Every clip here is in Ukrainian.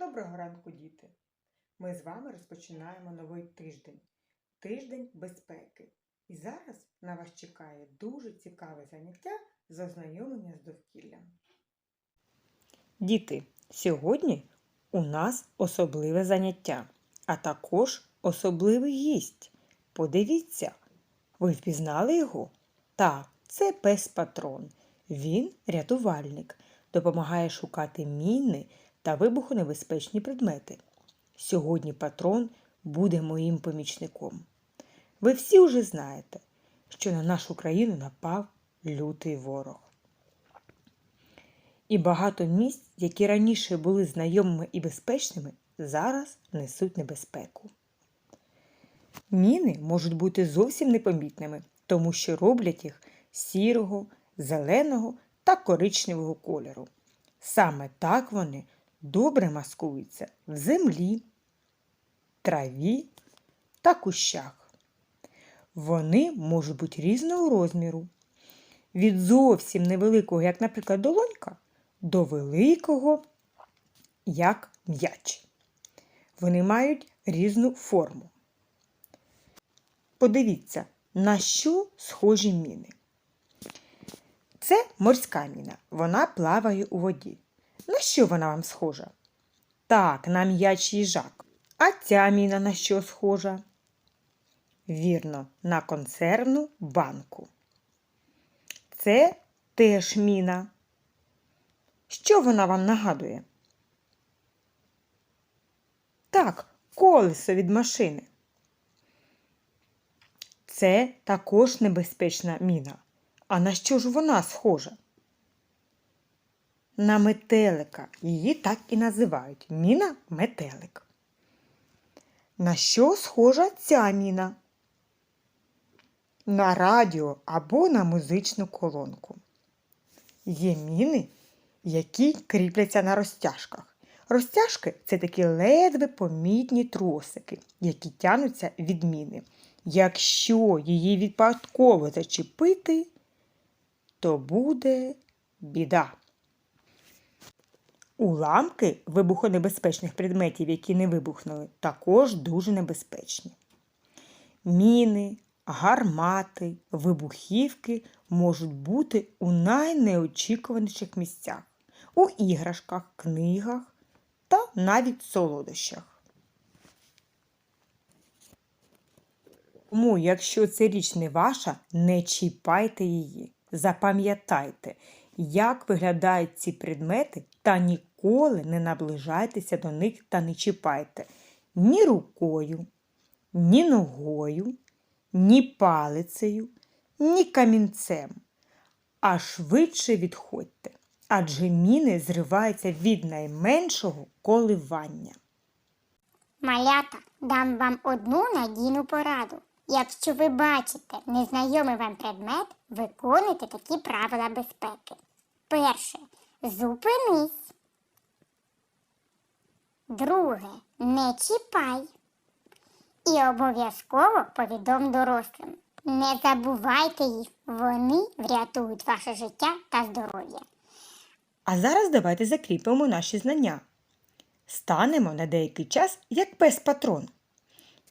Доброго ранку, діти! Ми з вами розпочинаємо новий тиждень тиждень безпеки. І зараз на вас чекає дуже цікаве заняття з ознайомлення з довкіллям. Діти, сьогодні у нас особливе заняття, а також особливий гість. Подивіться, ви впізнали його? Так, це пес патрон. Він рятувальник, допомагає шукати міни та вибухонебезпечні предмети. Сьогодні патрон буде моїм помічником. Ви всі вже знаєте, що на нашу країну напав лютий ворог. І багато місць, які раніше були знайомими і безпечними, зараз несуть небезпеку. Міни можуть бути зовсім непомітними, тому що роблять їх сірого, зеленого та коричневого кольору. Саме так вони добре маскуються в землі, траві та кущах. Вони можуть бути різного розміру. Від зовсім невеликого, як, наприклад, долонька, до великого, як м'яч. Вони мають різну форму. Подивіться, на що схожі міни. Це морська міна. Вона плаває у воді. На що вона вам схожа? Так, на м'яч їжак. А ця міна на що схожа? Вірно, на консервну банку. Це теж міна. Що вона вам нагадує? Так, колесо від машини. Це також небезпечна міна. А на що ж вона схожа? На метелика. Її так і називають міна метелик. На що схожа ця міна? На радіо або на музичну колонку. Є міни, які кріпляться на розтяжках. Розтяжки це такі ледве помітні тросики, які тянуться від міни. Якщо її випадково зачепити, то буде біда. Уламки вибухонебезпечних предметів, які не вибухнули, також дуже небезпечні. Міни, гармати, вибухівки можуть бути у найнеочікуваніших місцях у іграшках, книгах та навіть солодощах. Тому, якщо ця річ не ваша, не чіпайте її. Запам'ятайте, як виглядають ці предмети, та ніколи не наближайтеся до них та не чіпайте ні рукою, ні ногою, ні палицею, ні камінцем, а швидше відходьте, адже міни зриваються від найменшого коливання. Малята, дам вам одну надійну пораду. Якщо ви бачите незнайомий вам предмет, виконуйте такі правила безпеки. Перше. Зупинись. Друге. Не чіпай. І обов'язково повідом дорослим. Не забувайте їх, вони врятують ваше життя та здоров'я. А зараз давайте закріпимо наші знання. Станемо на деякий час як пес-патрон.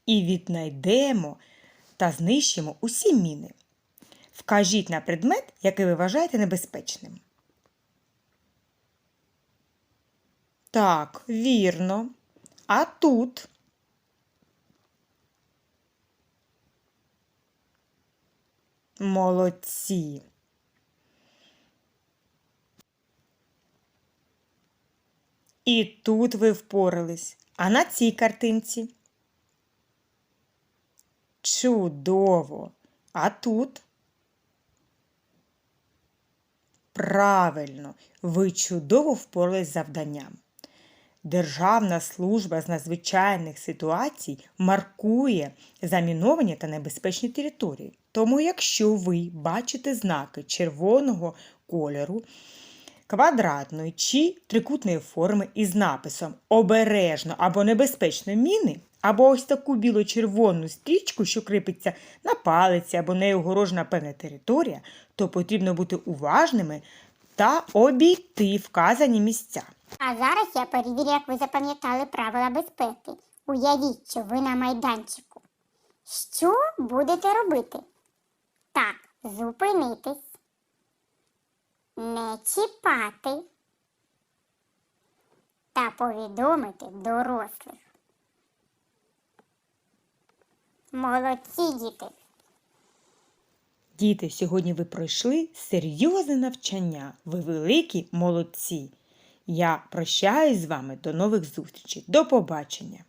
І віднайдемо та знищимо усі міни. Вкажіть на предмет, який ви вважаєте небезпечним. Так, вірно. А тут. Молодці. І тут ви впорались. А на цій картинці. Чудово. А тут? Правильно, ви чудово впорались з завданням. Державна служба з надзвичайних ситуацій маркує заміновані та небезпечні території. Тому, якщо ви бачите знаки червоного кольору, квадратної чи трикутної форми із написом обережно або небезпечно міни, або ось таку біло-червону стрічку, що кріпиться на палиці або нею огорожена певна територія, то потрібно бути уважними та обійти вказані місця. А зараз я перевірю, як ви запам'ятали правила безпеки. Уявіть, що ви на майданчику. Що будете робити? Так, зупинитись, не чіпати та повідомити дорослих. Молодці, діти! Діти, сьогодні ви пройшли серйозне навчання. Ви великі молодці. Я прощаюсь з вами до нових зустрічей. До побачення!